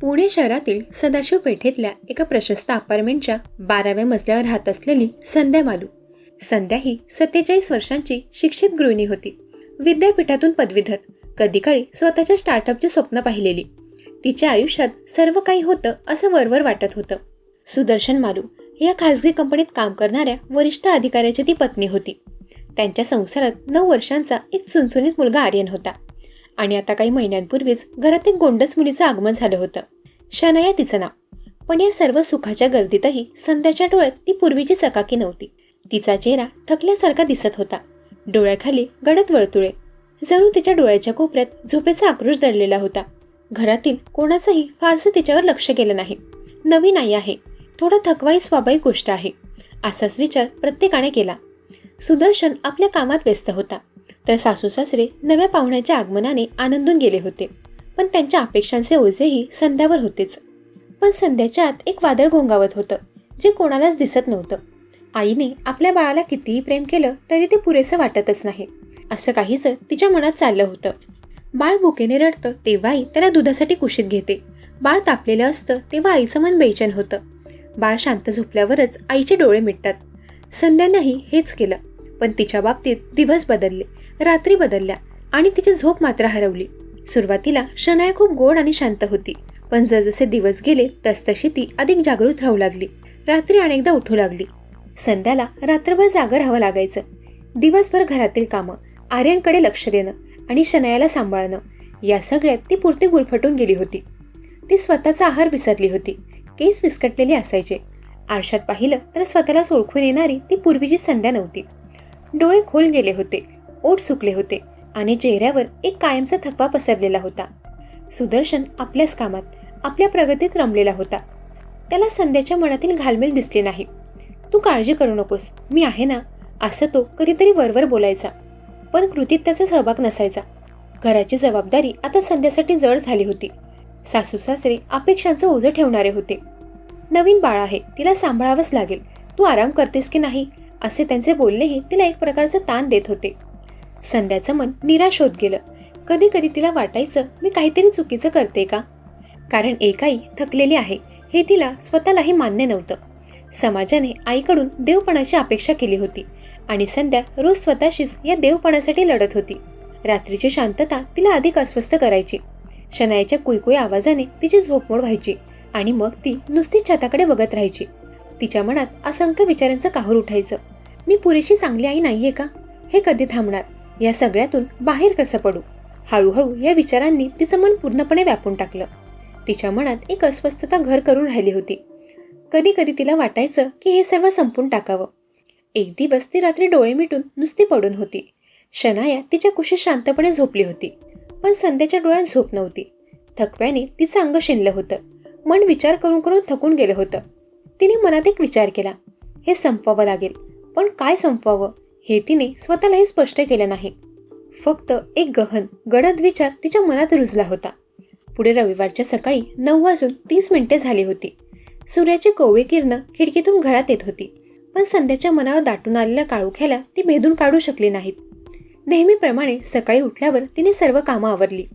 पुणे शहरातील सदाशिव पेठेतल्या एका प्रशस्त अपार्टमेंटच्या बाराव्या मजल्यावर राहत असलेली संध्या मालू. संध्या ही सत्तेचाळीस वर्षांची शिक्षित गृहिणी होती. विद्यापीठातून पदवीधर. कधी काळी स्वतःच्या स्टार्टअपचे स्वप्न पाहिलेली. तिच्या आयुष्यात सर्व काही होतं असं वरवर वाटत होतं. सुदर्शन मालू या खासगी कंपनीत काम करणाऱ्या वरिष्ठ अधिकाऱ्याची ती पत्नी होती. त्यांच्या संसारात नऊ वर्षांचा एक चुनचुनीत मुलगा आर्यन होता. आणि आता काही महिन्यांपूर्वीच घरात एक गोंडस मुलीचं आगमन झालं होतं. शनाया तिचं नाव. पण या सर्व सुखाच्या गर्दीतही संध्याच्या डोळ्यात ती पूर्वीची चकाकी नव्हती. तिचा चेहरा थकल्यासारखा दिसत होता. डोळ्याखाली गडद वळतुळे जणू तिच्या डोळ्याच्या कोपऱ्यात झोपेचा आक्रोश दडलेला होता. घरातील कोणाचंही फारसं तिच्यावर लक्ष गेलं नाही. नवीन आई आहे. थोडा थकवाई स्वाभाविक गोष्ट आहे. असाच विचार प्रत्येकाने केला. सुदर्शन आपल्या कामात व्यस्त होता. तर सासू सासरे नव्या पाहुण्याच्या आगमनाने आनंदून गेले होते. पण त्यांच्या अपेक्षांचे ओझेही संध्यावर होतेच. पण संध्याच्या आत एक वादळ घोंगावत होतं जे कोणालाच दिसत नव्हतं. आईने आपल्या बाळाला कितीही प्रेम केलं तरी ते पुरेसं वाटतच नाही. असं काहीच तिच्या मनात चाललं होतं. बाळ भुकेने रडतं तेव्हाही त्याला दुधासाठी कुशीत घेते. बाळ तापलेलं असतं तेव्हा आईचं मन बेचैन होतं. बाळ शांत झोपल्यावरच आईचे डोळे मिटतात. संध्यानंही हेच केलं पण तिच्या बाबतीत दिवस बदलले. रात्री बदलल्या आणि तिची झोप मात्र हरवली. सुरुवातीला शनाया खूप गोड आणि शांत होती. पण जसजसे दिवस गेले तसतशी ती अधिक जागृत राहू लागली. रात्री अनेकदा उठू लागली. संध्याला रात्रभर जागर राहावं लागायचं. दिवसभर घरातील कामं आर्यनकडे लक्ष देणं आणि शनायाला सांभाळणं या सगळ्यात ती पुरती गुरफटून गेली होती. ती स्वतःचा आहार विसरली होती. केस विस्कटलेले असायचे. आरशात पाहिलं तर स्वतःलाच ओळखून येणारी ती पूर्वीची संध्या नव्हती. डोळे खोल गेले होते. ओठ सुकले होते आणि चेहऱ्यावर एक कायमचा थकवा पसरलेला होता. सुदर्शन आपल्याच कामात आपल्या प्रगतीत रमलेला होता. त्याला संध्याच्या मनातील घालमेल दिसली नाही. तू काळजी करू नकोस मी आहे ना? असं तो कधीतरी वरवर बोलायचा. पण कृतीत त्याचा सहभाग नसायचा. घराची जबाबदारी आता संध्यासाठी जड झाली होती. सासू सासरे अपेक्षांचं ओझं ठेवणारे होते. नवीन बाळ आहे तिला सांभाळावंच लागेल. तू आराम करतेस की नाही? असे त्यांचे बोलणेही तिला एक प्रकारचं ताण देत होते. संध्याचं मन निराश होत गेलं. कधी कधी तिला वाटायचं मी काहीतरी चुकीचं करते का? कारण एकाई थकलेली आहे हे तिला स्वतःलाही मान्य नव्हतं. समाजाने आईकडून देवपणाची अपेक्षा केली होती आणि संध्या रोज स्वतःशीच या देवपणासाठी लढत होती. रात्रीची शांतता तिला अधिक अस्वस्थ करायची. शनायाच्या कुयकुय आवाजाने तिची झोपमोड व्हायची आणि मग ती नुसती छताकडे बघत राहायची. तिच्या मनात असंख्य विचारांचं काहूर उठायचं. मी पुरेशी चांगली आई नाहीये का? हे कधी थांबणार? या सगळ्यातून बाहेर कसं पडू? हळूहळू या विचारांनी तिचं मन पूर्णपणे व्यापून टाकलं. तिच्या मनात एक अस्वस्थता घर करून राहिली होती. कधी कधी तिला वाटायचं की हे सर्व संपून टाकावं. एक दिवस ती रात्री डोळे मिटून नुसती पडून होती. शनाया तिच्या कुशीत शांतपणे झोपली होती. पण संध्याच्या डोळ्यात झोप नव्हती. थकव्याने तिचं अंग शिनलं होतं. मन विचार करून करून थकून गेलं होतं. तिने मनात एक विचार केला. हे संपवावं लागेल. पण काय संपवावं? हे तिने स्वतःलाही स्पष्ट केलं नाही. फक्त एक गहन गडद विचार तिच्या मनात रुजला होता. पुढे रविवारच्या सकाळी नऊ वाजून तीस मिनिटे झाली होती. सूर्याची कोवळी किरणं खिडकीतून घरात येत होती. पण संध्याच्या मनावर दाटून आलेल्या काळोख्याला ती भेदून काढू शकली नाहीत. नेहमीप्रमाणे सकाळी उठल्यावर तिने सर्व कामं आवरली.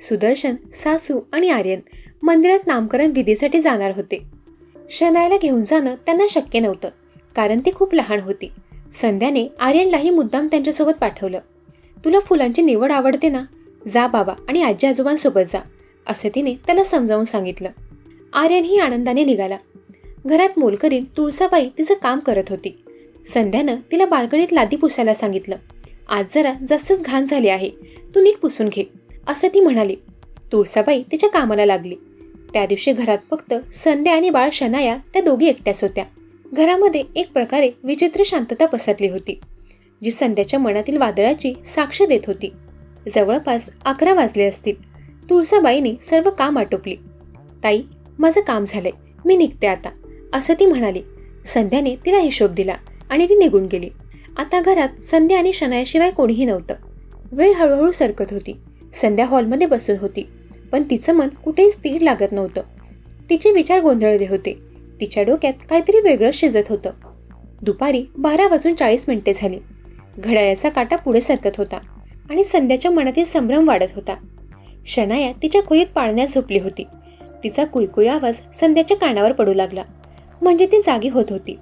सुदर्शन सासू आणि आर्यन मंदिरात नामकरण विधीसाठी जाणार होते. शनायला घेऊन जाणं त्यांना शक्य नव्हतं कारण ती खूप लहान होती. संध्याने आर्यनलाही मुद्दाम त्यांच्यासोबत पाठवलं. तुला फुलांची निवड आवडते ना? जा बाबा आणि आजी आजोबांसोबत जा असं तिने त्याला समजावून सांगितलं. आर्यनही आनंदाने निघाला. घरात मोलकरीन तुळसाबाई तिचं काम करत होती. संध्यानं तिला बाल्कनीत लादी पुसायला सांगितलं. आज जरा जास्तच घाण झाली आहे. तू नीट पुसून घे असं ती म्हणाली. तुळसाबाई तिच्या कामाला लागली. त्या दिवशी घरात फक्त संध्या आणि बाळ शनाया त्या दोघी एकट्याच होत्या. घरामध्ये एक प्रकारे विचित्र शांतता पसरली होती जी संध्याच्या मनातील वादळाची साक्ष देत होती. जवळपास अकरा वाजले असतील. तुळसाबाईने सर्व काम आटोपली. ताई माझं काम झालंय. मी निघते आता असं ती म्हणाली. संध्याने तिला हिशोब दिला आणि ती निघून गेली. आता घरात संध्या आणि शनायाशिवाय कोणीही नव्हतं. वेळ हळूहळू सरकत होती. संध्या हॉलमध्ये बसून होती. पण तिचं मन कुठेही स्थिर लागत नव्हतं. तिचे विचार गोंधळले होते. तिच्या डोक्यात काहीतरी वेगळं शिजत होतं. दुपारी बारा वाजून चाळीस मिनिटे झाली. घड्याळाचा काटा पुढे सरकत होता आणि संध्याच्या मनातील संभ्रम वाढत होता. शनाया तिच्या खोईत पाळण्यात झोपली होती. तिचा कुयकुई आवाज संध्याच्या कानावर पडू लागला. म्हणजे ती जागी होत होती.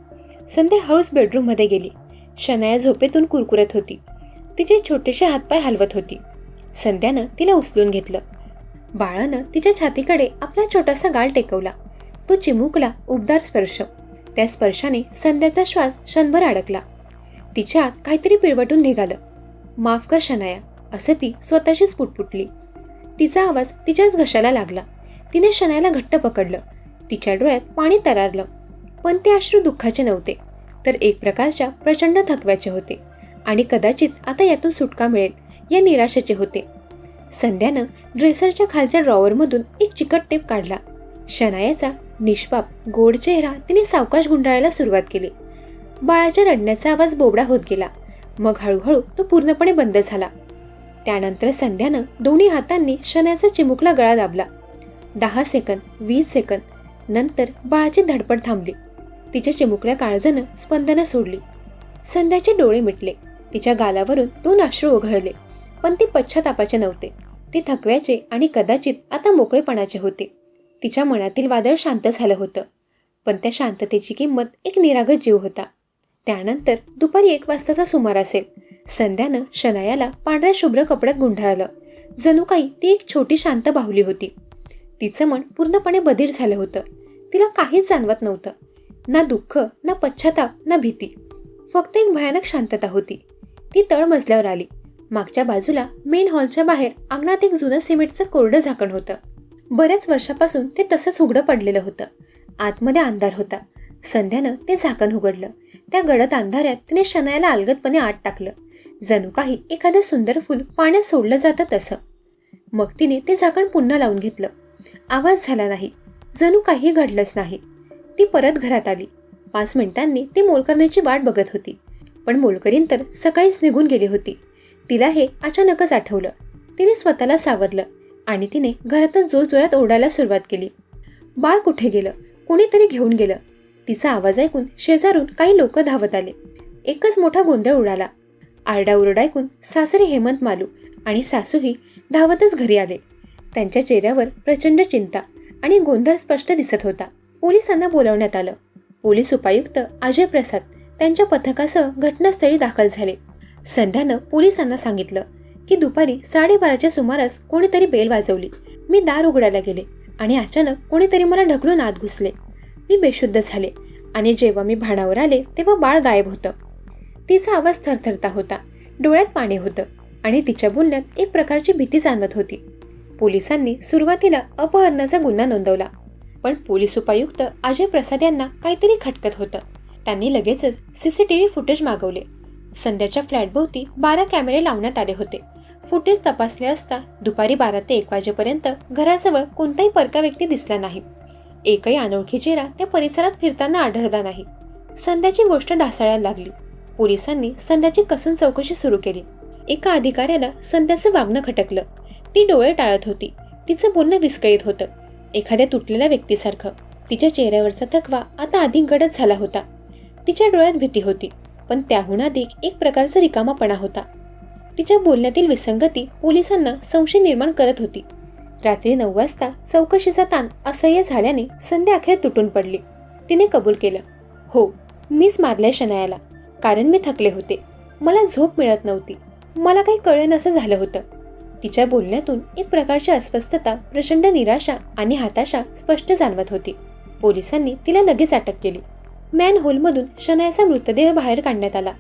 संध्या हळूच बेडरूममध्ये गेली. शनाया झोपेतून कुरकुरत होती. तिचे छोटेसे हातपाय हलवत होती. संध्यानं तिला उचलून घेतलं. बाळानं तिच्या छातीकडे आपला छोटासा गाल टेकवला. तो चिमुकला उबदार स्पर्श. त्या स्पर्शाने संध्याचा श्वास क्षणभर अडकला. तिच्या आत काहीतरी पिळवटून निघालं. माफ कर शनाया असं ती स्वतःशीच पुटपुटली. तिचा आवाज तिच्याच घशाला लागला. तिने शनायाला घट्ट पकडलं. तिच्या डोळ्यात पाणी तरारलं. पण ते अश्रू दुःखाचे नव्हते तर एक प्रकारच्या प्रचंड थकव्याचे होते. आणि कदाचित आता यातून सुटका मिळेल या निराशेचे होते. संध्यानं ड्रेसरच्या खालच्या ड्रॉवरमधून एक चिकट टेप काढला. शनायाचा निष्पाप गोड चेहरा तिने सावकाश गुंडाळायला सुरुवात केली. बाळाच्या रडण्याचा आवाज बोबडा होत गेला. मग हळूहळू तो पूर्णपणे बंद झाला. त्यानंतर संध्यानं दोन्ही हातांनी शनायाचा चिमुकला गळा दाबला. दहा सेकंद वीस सेकंद नंतर बाळाची धडपड थांबली. तिच्या चिमुकल्या काळजानं स्पंदनं सोडली. संध्याचे डोळे मिटले. तिच्या गालावरून दोन अश्रू ओघळले पण ते पश्चातापाचे नव्हते. ते थकव्याचे आणि कदाचित आता मोकळेपणाचे होते. तिच्या मनातील वादळ शांत झालं होतं. पण त्या शांततेची किंमत एक निरागत जीव होता. त्यानंतर दुपारी एक वाजताचा सुमार असेल. संध्यानं शनायाला पांढऱ्या शुभ्र कपड्यात गुंढाळलं जणू काही ती एक छोटी शांत बाहुली होती. तिचं मन पूर्णपणे बधीर झालं होतं. तिला काहीच जाणवत नव्हतं. ना दुःख ना पश्चाताप ना भीती. फक्त एक भयानक शांतता होती. ती तळ मजल्यावर आली. मागच्या बाजूला मेन हॉलच्या बाहेर अंगणात एक जुनं सिमेंटचं कोरडं झाकण होतं. बऱ्याच वर्षापासून ते तसंच उघडं पडलेलं होतं. आतमध्ये अंधार होता. संध्यानं ते झाकण उघडलं. त्या गडद अंधाऱ्यात तिने शनायाला अलगदपणे आत टाकलं. जणू काही एखादं सुंदर फूल पाण्यात सोडलं जातं तसं. मग तिने ते झाकण पुन्हा लावून घेतलं. आवाज झाला नाही. जणू काही घडलंच नाही. ती परत घरात आली. पाच मिनिटांनी ती मोलकरण्याची वाट बघत होती. पण मोलकरीन तर सकाळीच निघून गेली होती. तिला हे अचानकच आठवलं. तिने स्वतःला सावरलं. आणि तिने घरातच जोरजोरात ओरडायला सुरुवात केली. बाळ कुठे गेलं? कोणीतरी घेऊन गेलं. तिचा आवाज ऐकून शेजारून काही लोक धावत आले. एकच मोठा गोंधळ उडाला. आरडाओरडा ऐकून सासरे हेमंत मालू आणि सासूही धावतच घरी आले. त्यांच्या चेहऱ्यावर प्रचंड चिंता आणि गोंधळ स्पष्ट दिसत होता. पोलिसांना बोलावण्यात आलं. पोलीस उपायुक्त अजय प्रसाद त्यांच्या पथकासह घटनास्थळी दाखल झाले. संध्यानं पोलिसांना सांगितलं की दुपारी साडेबाराच्या सुमारास कोणीतरी बेल वाजवली. मी दार उघडायला गेले आणि अचानक कोणीतरी मला ढकलून आत घुसले. मी बेशुद्ध झाले आणि जेव्हा मी भाणावर आले तेव्हा बाळ गायब होतं. तिचा आवाज थरथरता होता डोळ्यात पाणी होतं आणि तिच्या बोलण्यात एक प्रकारची भीती जाणवत होती. पोलिसांनी सुरुवातीला अपहरणाचा गुन्हा नोंदवला पण पोलीस उपायुक्त अजय प्रसाद यांना काहीतरी खटकत होतं. त्यांनी लगेचच सीसीटीव्ही फुटेज मागवले. संध्याच्या फ्लॅटभोवती बारा कॅमेरे लावण्यात आले होते. फुटेज तपासले असता दुपारी बारा ते एक वाजेपर्यंत घराजवळ कोणताही परका व्यक्ती दिसला नाही. एकही अनोळखी चेहरा त्या परिसरात फिरताना आढळला नाही. संध्याची गोष्ट ढासळायला लागली. पोलिसांनी संध्याची कसून चौकशी सुरू केली. एका अधिकाऱ्याला संध्याचं वागणं खटकलं. ती डोळे टाळत होती. तिचं बोलणं विस्कळीत होतं. एखाद्या तुटलेल्या व्यक्तीसारखं. तिच्या चेहऱ्यावरचा थकवा आता अधिक गडद झाला होता. तिच्या डोळ्यात भीती होती. पण त्याहून अधिक एक प्रकारचा रिकामापणा होता. तिच्या बोलण्यातील विसंगती पोलिसांना संशय निर्माण करत होती. रात्री नऊ वाजता चौकशीचा ताण असह्य झाल्याने संध्या अखेर तुटून पडली. तिने कबूल केलं. हो मीच मारलंय शनायाला. कारण मी थकले होते. मला झोप मिळत नव्हती. मला काही कळेन असं झालं होतं. तिच्या बोलण्यातून एक प्रकारची अस्वस्थता प्रचंड निराशा आणि हाताशा स्पष्ट जाणवत होती. पोलिसांनी तिला लगेच अटक केली. मॅन होलमधून शनायाचा मृतदेह बाहेर काढण्यात आला.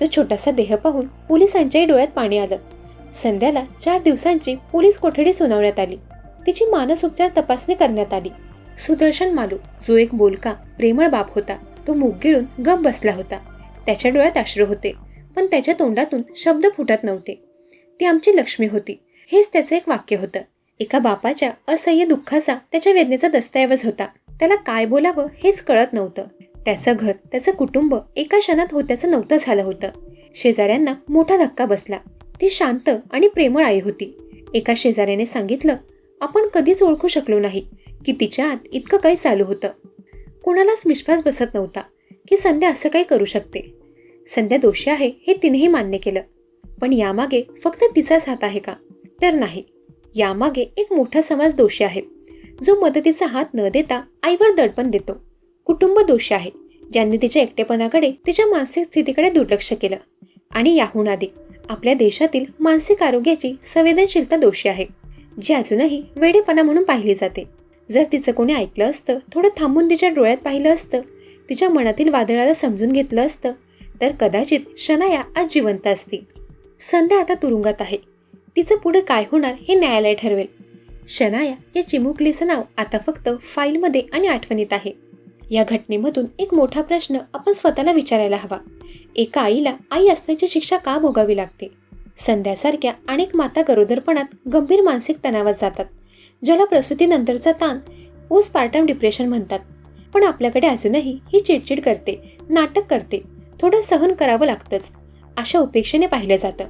तो छोटासा देह पाहून पोलिसांच्याही डोळ्यात पाणी आलं. संध्याला चार दिवसांची पोलीस कोठडी सुनावण्यात आली. तिची मानसोपचार तपासणी करण्यात आली. सुदर्शन मालू जो एक बोलका प्रेमळ बाप होता तो मुग गिळून गप बसला होता. त्याच्या डोळ्यात अश्रू होते पण त्याच्या तोंडातून शब्द फुटत नव्हते. ती आमची लक्ष्मी होती. हेच त्याचं एक वाक्य होतं. एका बापाच्या असह्य दुःखाचा त्याच्या वेदनेचा दस्तऐवज होता. त्याला काय बोलावं हेच कळत नव्हतं. त्याचं घर त्याचं कुटुंब एका क्षणात होत्याचं नव्हतं झालं होतं. शेजाऱ्यांना मोठा धक्का बसला. ती शांत आणि प्रेमळ आई होती. एका शेजाऱ्याने सांगितलं आपण कधीच ओळखू शकलो नाही की तिच्या आत इतकं काही चालू होतं. कोणालाच विश्वास बसत नव्हता की संध्या असं काही करू शकते. संध्या दोषी आहे हे तिनेही मान्य केलं. पण यामागे फक्त तिचाच हात आहे का? तर नाही. यामागे एक मोठा समाज दोषी आहे. जो मदतीचा हात न देता आईवर दडपण देतो. कुटुंब दोषी आहे ज्यांनी तिच्या एकटेपणाकडे तिच्या मानसिक स्थितीकडे दुर्लक्ष केलं. आणि याहून अधिक आपल्या देशातील मानसिक आरोग्याची संवेदनशीलता दोषी आहे जी अजूनही वेडेपणा म्हणून पाहिली जाते. जर तिचं कोणी ऐकलं असतं थोडं थांबून तिच्या डोळ्यात पाहिलं असतं तिच्या मनातील वादळाला समजून घेतलं असतं तर कदाचित शनाया आज जिवंत असती संध्या आता तुरुंगात आहे. तिचं पुढे काय होणार हे न्यायालय ठरवेल. शनाया या चिमुकलीचं नाव आता फक्त फाईलमध्ये आणि आठवणीत आहे. या घटनेमधून एक मोठा प्रश्न आपण स्वतःला विचारायला हवा. एका आईला आई असण्याची शिक्षा का भोगावी लागते? संध्यासारख्या अनेक माता गरोदरपणात गंभीर मानसिक तणावात जातात ज्याला प्रसूतीनंतरचा ताण पोस्टपार्टम डिप्रेशन म्हणतात. पण आपल्याकडे अजूनही ही चिडचिड करते नाटक करते थोडं सहन करावं लागतंच अशा उपेक्षेने पाहिलं जातं.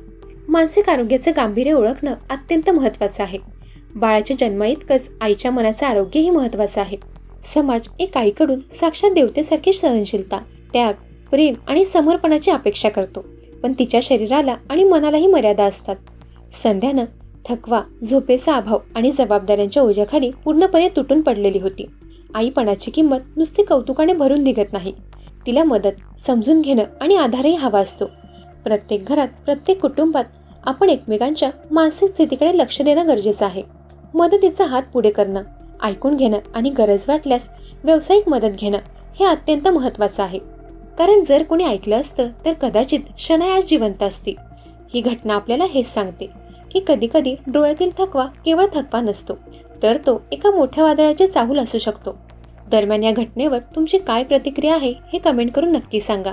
मानसिक आरोग्याचं गांभीर्य ओळखणं अत्यंत महत्त्वाचं आहे. बाळाच्या जन्माइतकंच आईच्या मनाचं आरोग्यही महत्त्वाचं आहे. समाज एक आईकडून साक्षात देवतेसारखी सहनशीलता त्याग प्रेम आणि समर्पणाची अपेक्षा करतो. पण तिच्या शरीराला आणि मनालाही मर्यादा असतात. संध्यानं थकवा झोपेचा अभाव आणि जबाबदाऱ्यांच्या ओझ्याखाली पूर्णपणे तुटून पडलेली होती. आईपणाची किंमत नुसती कौतुकाने भरून निघत नाही. तिला मदत समजून घेणं आणि आधारही हवा असतो. प्रत्येक घरात प्रत्येक कुटुंबात आपण एकमेकांच्या मानसिक स्थितीकडे लक्ष देणं गरजेचं आहे. मदतीचा हात पुढे करणं ऐकून घेणं आणि गरज वाटल्यास व्यावसायिक मदत घेणं हे अत्यंत महत्त्वाचं आहे. कारण जर कोणी ऐकलं असतं तर कदाचित शनायास जिवंत असती ही घटना आपल्याला हेच सांगते की कधीकधी डोळ्यातील थकवा केवळ थकवा नसतो तर तो एका मोठ्या वादळाचे चाहूल असू शकतो. दरम्यान या घटनेवर तुमची काय प्रतिक्रिया आहे हे कमेंट करून नक्की सांगा.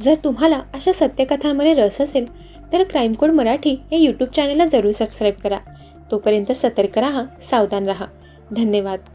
जर तुम्हाला अशा सत्यकथांमध्ये रस असेल तर क्राईम कोड मराठी या यूट्यूब चॅनलला जरूर सबस्क्राईब करा. तोपर्यंत सतर्क राहा सावधान राहा. धन्यवाद.